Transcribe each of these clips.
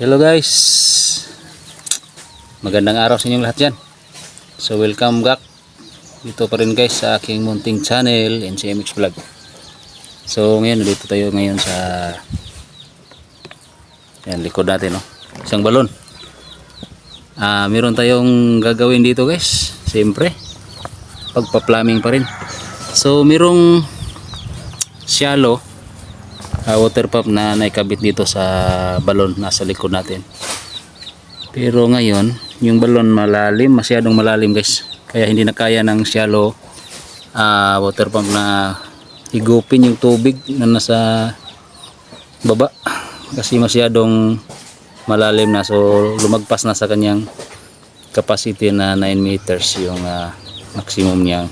Hello guys. Magandang araw sa inyong lahat yan. So welcome back. Dito pa rin guys sa aking munting channel NCMX Vlog. So ngayon dito tayo ngayon sa Yan likod natin no? Isang balon. Ah, Meron tayong gagawin dito guys. Siyempre Pagpa-plumbing pa rin. So merong shallow uh, water pump na naikabit dito sa balon nasa likod natin. Pero ngayon yung balon malalim masyadong malalim guys. Kaya hindi na kaya ng shallow uh, water pump na higupin yung tubig na nasa baba. Kasi masyadong malalim na. So lumagpas na sa kanyang capacity na 9 meters yung ah, maximum niyang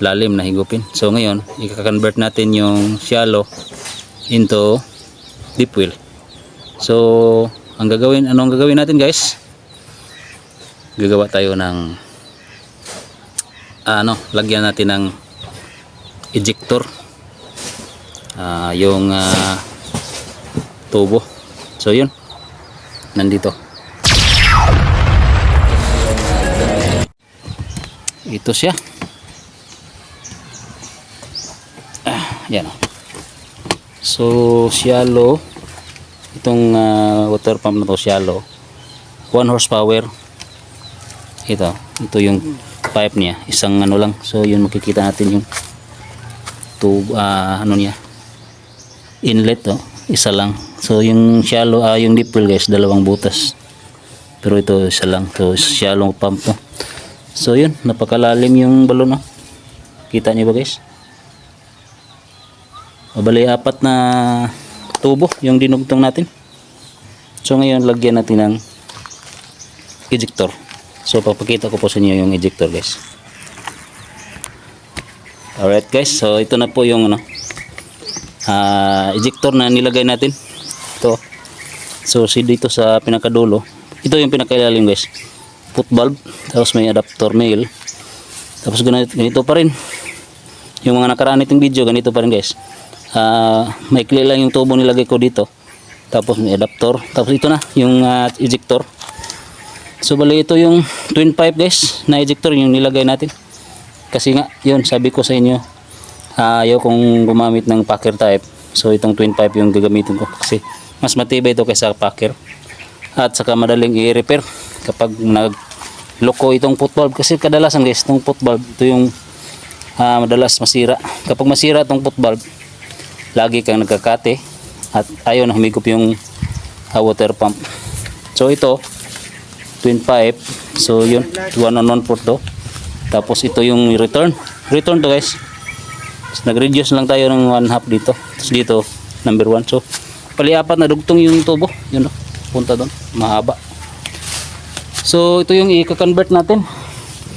lalim na higupin. So ngayon, i-convert natin yung shallow into deep well. So, ang gagawin, ano ang gagawin natin guys? Gagawa tayo ng ano, lagyan natin ng ejector. Ah, yung ah, tubo. So yun. Nandito. Ito siya. Yan o. So, shallow. Itong ah, water pump na to, shallow. 1 horsepower. Ito. Ito yung pipe niya. Isang ano lang. So, yun makikita natin yung tube, ah, ano niya. Inlet to. Isa lang. So, yung shallow, ah, yung deep well guys, dalawang butas. Pero ito, isa lang. So, shallow pump to. So, yun. Napakalalim yung balon. No? Kita niyo ba guys? O bali apat na tubo yung dinugtong natin. So ngayon lagyan natin ng ejector. So papakita ko po sa inyo yung ejector guys. Alright guys, so ito na po yung ano, ah, ejector na nilagay natin. Ito. So si dito sa pinakadulo, ito yung pinakailalim guys. Foot valve, tapos may adapter male. Tapos ganito, ganito pa rin. Yung mga nakaraan itong video, ganito pa rin guys uh, maikli lang yung tubo nilagay ko dito. Tapos may adapter tapos ito na yung ah, ejector. So bali ito yung twin pipe guys na ejector yung nilagay natin. Kasi nga yun sabi ko sa inyo ah, ayaw kong gumamit ng packer type. So itong twin pipe yung gagamitin ko. Kasi mas matibay ito kaysa packer. At saka madaling i-repair kapag nag loko itong foot valve kasi kadalasan guys itong foot valve ito yung ah, madalas masira. Kapag masira itong foot valve lagi kang nagkakate at ayaw na humigop yung uh, water pump. So ito twin pipe. So yun one on one port to. Tapos ito yung return. Return to guys. So, nag-reduce lang tayo ng one half dito. Tapos dito number one. So pali apat na dugtong yung tubo. Yun o punta doon. Mahaba. So ito yung i-convert natin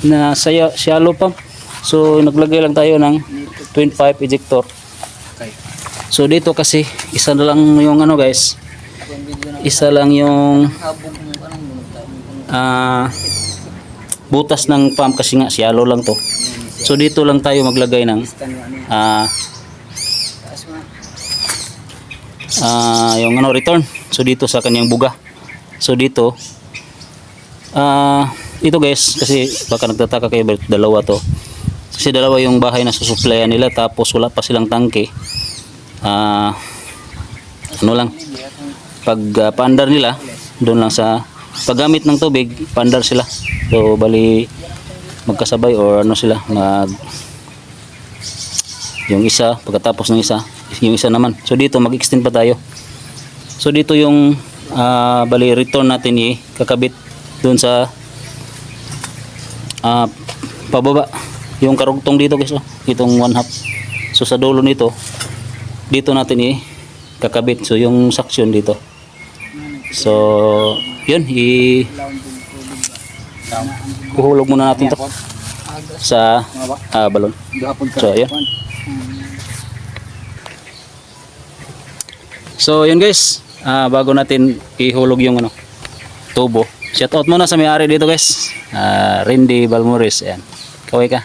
na shallow pump. So naglagay lang tayo ng twin pipe ejector So dito kasi isa na lang yung ano guys. Isa lang yung ah butas ng pump kasi nga shallow lang to. So dito lang tayo maglagay ng ah ah yung ano return. So dito sa kanyang buga. So dito ah ito guys kasi baka nagtataka kayo dalawa to. Kasi dalawa yung bahay na susuplayan nila tapos wala pa silang tangke ah ano lang pag uh, paandar nila doon lang sa paggamit ng tubig paandar sila. So bali magkasabay or ano sila mag yung isa pagkatapos ng isa yung isa naman. So dito mag-extend pa tayo. So dito yung ah, bali return natin i kakabit doon sa ah, pababa. Yung karugtong dito guys oh, itong one half. So sa dulo nito dito natin i kakabit so yung suction dito. So yun i kuhulog muna natin to sa ah, balon. So yun. So yun guys. Ah, bago natin ihulog yung ano tubo. Shout out muna sa may-ari dito guys. Ah, Randy Balmores. Ayan. Kaway ka.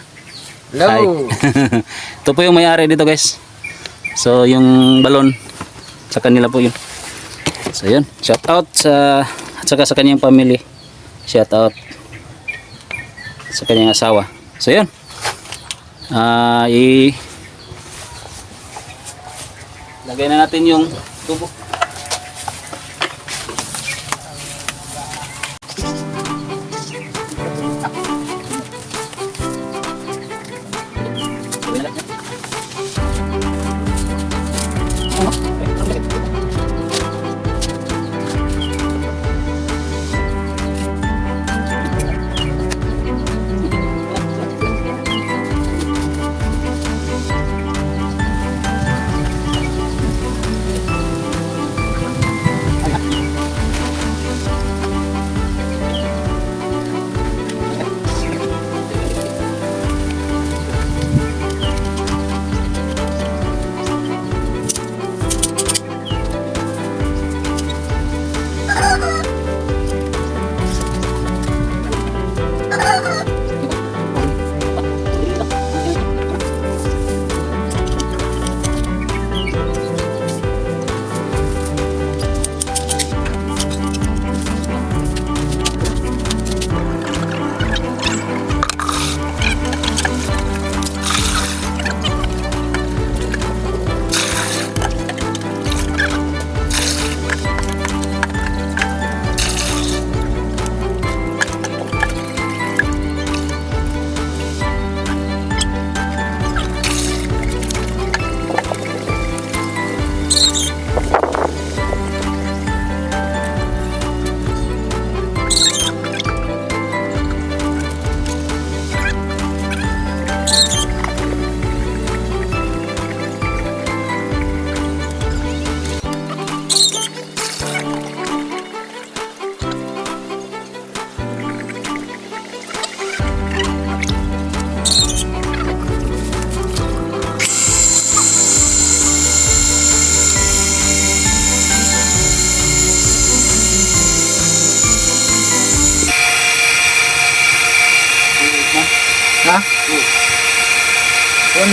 Hi. ito po yung may-ari dito guys So yung balon sa kanila po yun. So yun, shout out sa at saka sa kanyang family. Shout out sa kanyang asawa. So yun. Ah, i Lagay na natin yung tubo.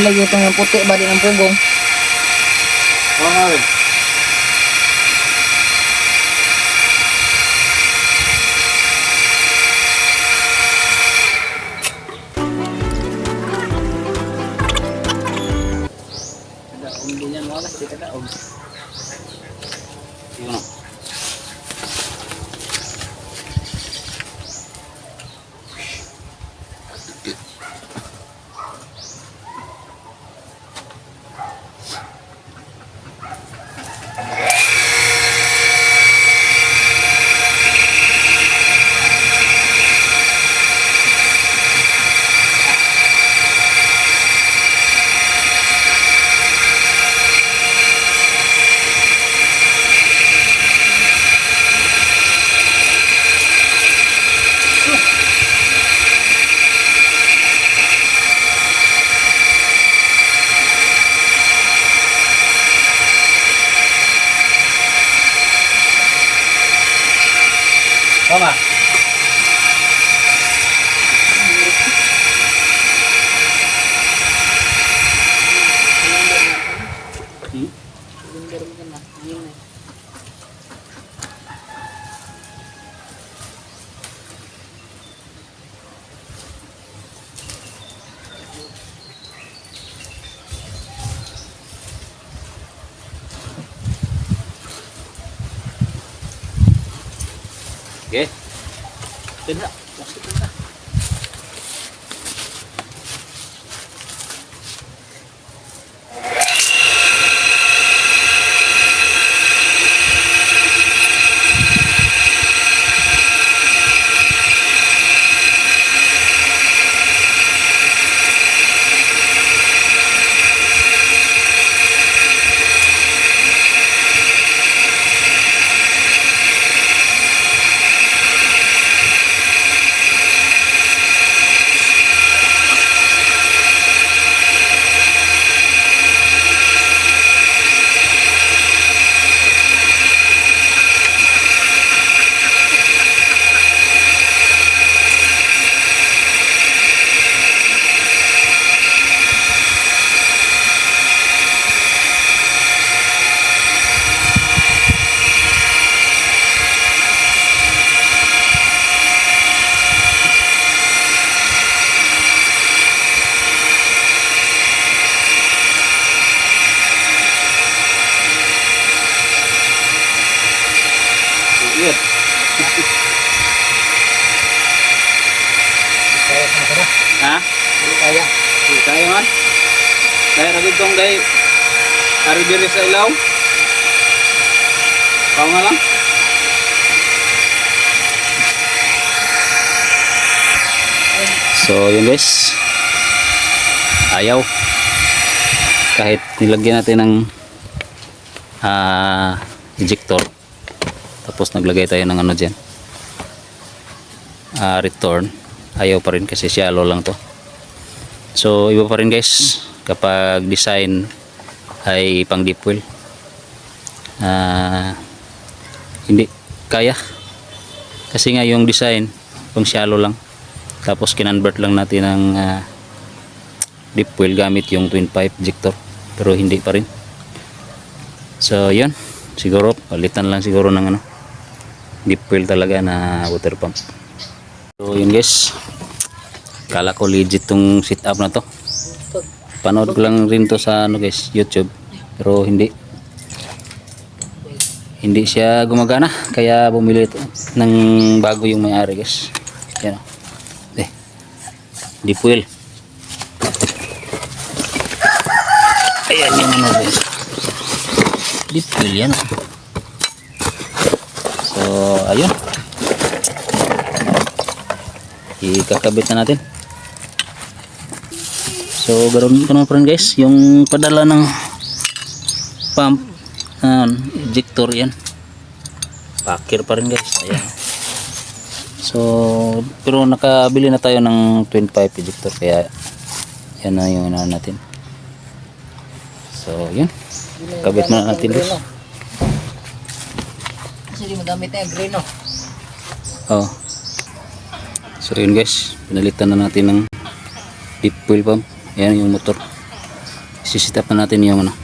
Lagi itong puti ba din ang pugong? Oo 老板。Okay. Tidak. Plastik Ha? Kaya. Kaya man. Dahil ragid kong dahil ari diri sa ilaw. Kau nga lang. So yun guys. Ayaw. Kahit nilagyan natin ng ah ejector. Tapos naglagay tayo ng ano dyan. Ah, return. Ayaw pa rin kasi shallow lang to. So iba pa rin guys kapag design ay pang deep well. Ah, hindi kaya. Kasi nga yung design pang shallow lang. Tapos kinonvert lang natin ng ah, deep well gamit yung twin pipe ejector. Pero hindi pa rin. So yun. Siguro palitan lang siguro ng ano deep well talaga na water pump. So yun guys. Kala ko legit tong setup na to. Panood ko lang rin to sa ano guys, YouTube. Pero hindi. Hindi siya gumagana. Kaya bumili ito ng bago yung may-ari guys. Yan o. Eh. Di fuel. Ayan yung ano guys. Di fuel yan o. So, ayun. Ikakabit na natin. So, ganoon ko naman rin guys, yung padala ng pump, uh, ejector yan. Pakir pa rin guys, ayan. So, pero nakabili na tayo ng 25 ejector, kaya yan na yung ano natin. So, yun. Kabit muna natin guys. Kasi di magamit na yung green, no? Oh. So, yun guys, pinalitan na natin ng deep fuel pump. Ayan yung motor. Sisit na natin yung ano,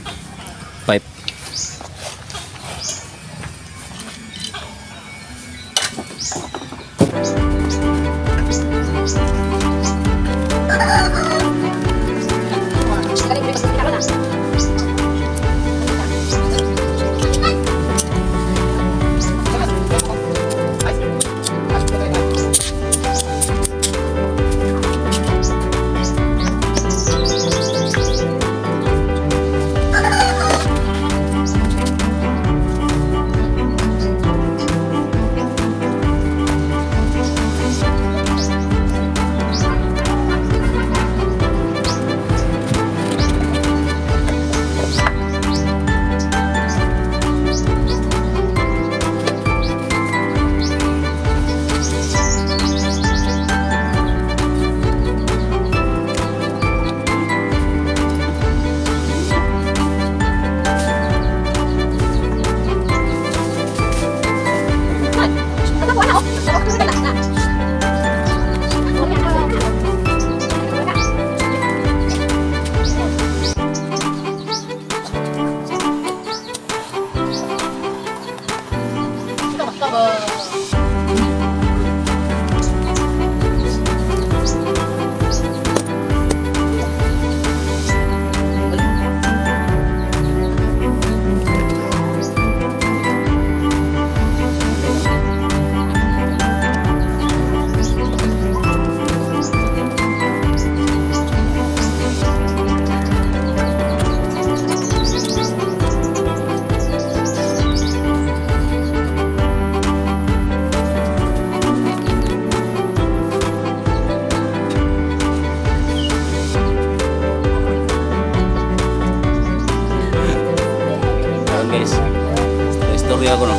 Istorya ko no.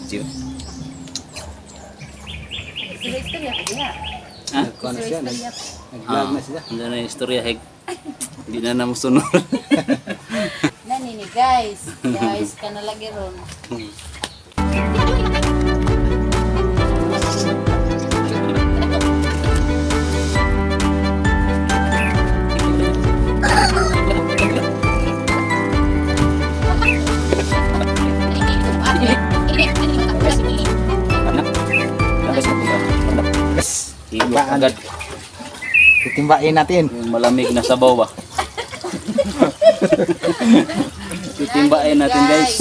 Video. Ha? Nagkuhan na siya. nag- Ah, Hindi na yung istorya heg. Hindi na na sunod. Nani ni guys. Guys, ka na lagi Iba agad. Titimbain natin. Yung malamig na sabaw ba? Titimbain natin guys.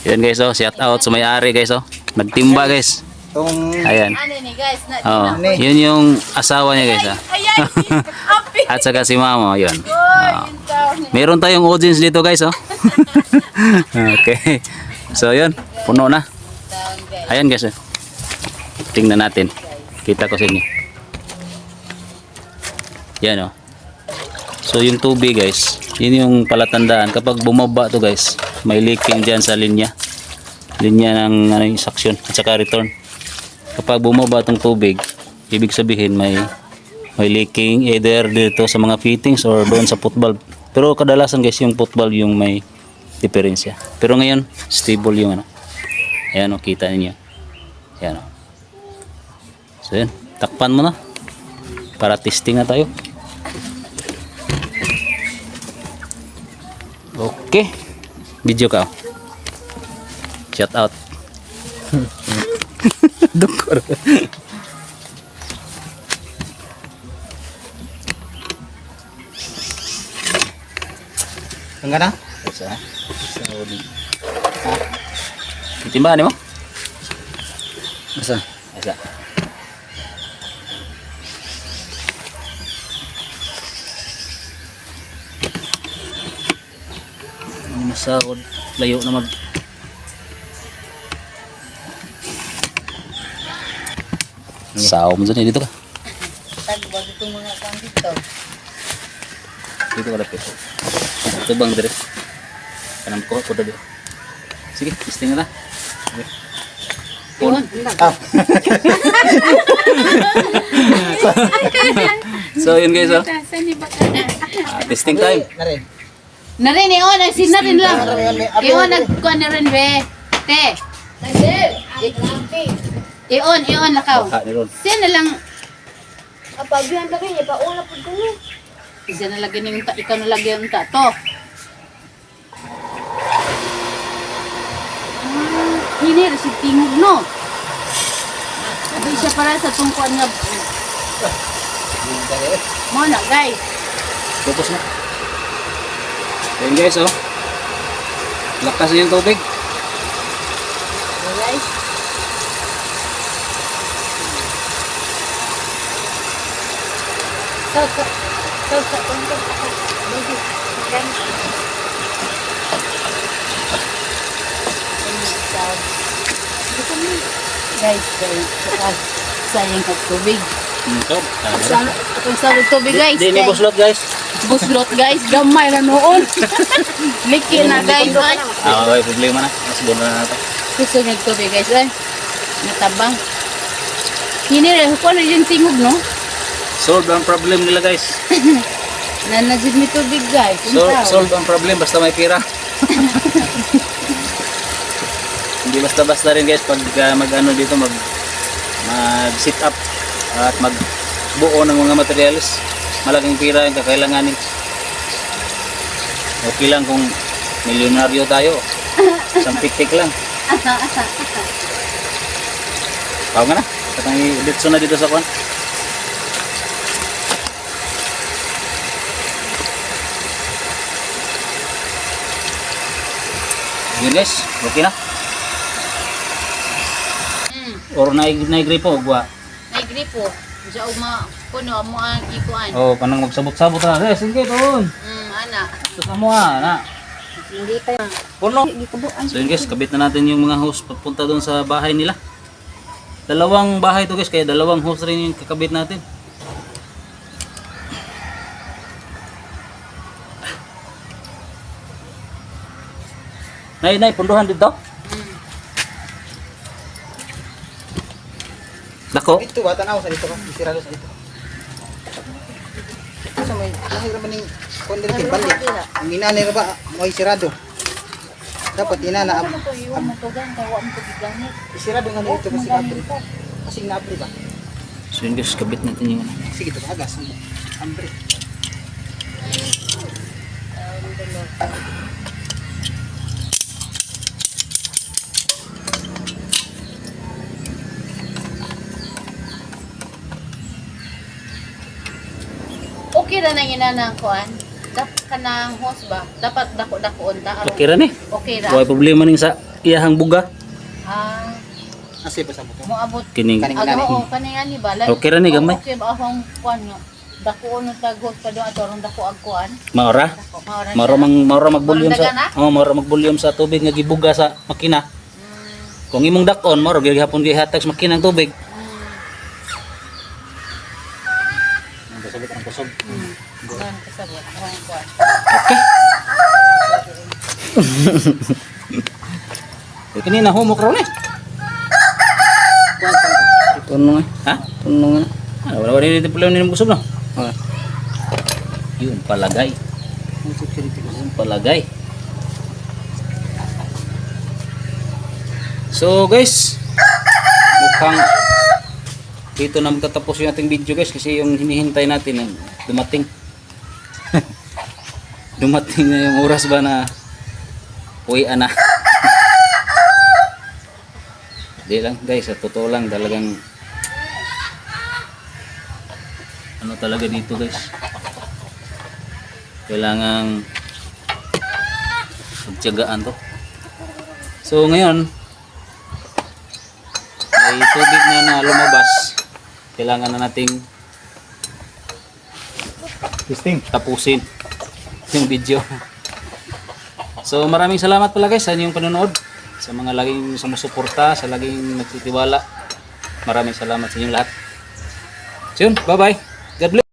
Yun guys oh, shout out sa may-ari guys oh. Nagtimba guys. Itong Ayan. Ano ni guys? Na, Oh, yun yung asawa niya guys ah. At saka si mama, yun. Yung tao ni. Meron tayong audience dito guys oh. okay. So yun, puno na. Ayan guys. oh. Tingnan natin. Kita ko sa inyo. Yan oh. So yung tubig guys, yun yung palatandaan. Kapag bumaba to guys, may leaking dyan sa linya. Linya ng ano, yung suction at saka return. Kapag bumaba tong tubig, ibig sabihin may may leaking either dito sa mga fittings or doon sa foot valve. Pero kadalasan guys yung foot valve yung may diferensya. Pero ngayon, stable yung ano. Ayan o, kita ninyo. Ayan o. So yan, takpan mo na. Para testing na tayo. Okay. Video ka. Shout out. Dukor. Ang gana? Isa. Ha? Titimbahan mo? Isa. Ang masahod. Layo na mag... Sao mo dyan eh. Dito ka. Tagbag itong mga kang dito. Dito ka lapit. Ito bang dire? Kanang ko ko dali. Sige, testing na. Ah, So yun guys oh. Ah, testing time. na rin. Narin, iyon, ang sinarin lang. Narin, Iyon, nagkuhan na rin, be. Te. Iyon, iyon, lakaw. Siya na lang, Apabihan ka kanya, paula po ko no. siya na lagyan yung ta, ikaw na lagyan yung ta. To. Ah, Hindi, si tingog, no? Sabi siya para sa tungkuan nga. Mo na, guys. Focus na. Ayun guys oh. Lakas yung tubig. Guys. Sa, sa, sa, sa, sa, Guys, guys, saka sayang kag tubig. Hmm, so, Sa, itong sarong tubig guys. Di ni kay- buslot guys. Buslot guys, gamay na noon. Liki na guys. Ay, Ah, okay, problema na. Mas bono na natin. ng tubig guys. Ay, natabang. Hindi rin, kung ano yung tingog no? Solve ang problem nila guys. Nanajid mi tubig guys. Yung So, tao. solve ang problem basta may pira. Hindi basta-basta rin guys pag uh, mag-ano dito mag mag sit up at magbuo ng mga materials. Malaking pira yung kakailanganin. Okay lang kung milyonaryo tayo. Isang pitik lang. Tawag nga na. Katang i-ditso na dito sa kwan. Yun guys, okay na. Or na naigripo, gwa. may gripo. Diya uma, kuno, mo ang ikuan. Oh, kanang magsabot-sabot na. Eh, sige doon. Mm, ana. Sa mo ah, na. Hindi pa. Puno. So yun guys, kabit na natin yung mga hose papunta doon sa bahay nila. Dalawang bahay to guys, kaya dalawang hose rin yung kakabit natin. Nay, nay, punduhan dito. Dako. Dito ba, tanaw sa dito ka. Isirado sa dito. Sa may, lahir naman yung kondil kin balik. Ang inani na ba, may sirado. Dapat inana, ab, Ano mo isirado nga na dito kasi nabri. Kasi nabri ba? So yun guys, kabit natin yung ano. Sige, ito agas. Ambre. Okay na nang inana ang kuan. dapat ka ng host ba? Dapat dako-dako unta. Okay ra ni. Okay ra. Wala problema ning sa iyahang buga. Ah, Asi pa sa buto. moabot. Kining Kaning- Aga oo, kanina ni ba? Like, Okay ra ni, gamay. Okay ba akong kuan nga? Dako no tag host pa doon ato dako ag kuan. maora. Maura Maro mang Maro dagan, sa oh, maro mag-volume sa tubig nga gibuga sa makina. Kung imong dakon, maro gihapon gihatag sa makina ang tubig. Ang kasabot ang kusog. Hmm. Kuan kasabot. Ang kuan. Okay. Eh, kanina humok raw ni. Tunong nga. Ha? Tunong nga. Ah, wala wala dito pala ni kusog no. Ah. Yun palagay. Yun palagay. So guys, mukhang dito na magtatapos yung ating video guys kasi yung hinihintay natin ang dumating. Dumating na yung oras ba na uwi na. Di lang guys, sa totoo lang talagang ano talaga dito guys. Kailangang pagtiyagaan to. So ngayon, may tubig na na lumabas. Kailangan na nating Testing. tapusin yung video. So maraming salamat pala guys sa inyong panonood. Sa mga laging sumusuporta, sa laging nagtitiwala. Maraming salamat sa inyong lahat. So yun, bye bye. God bless.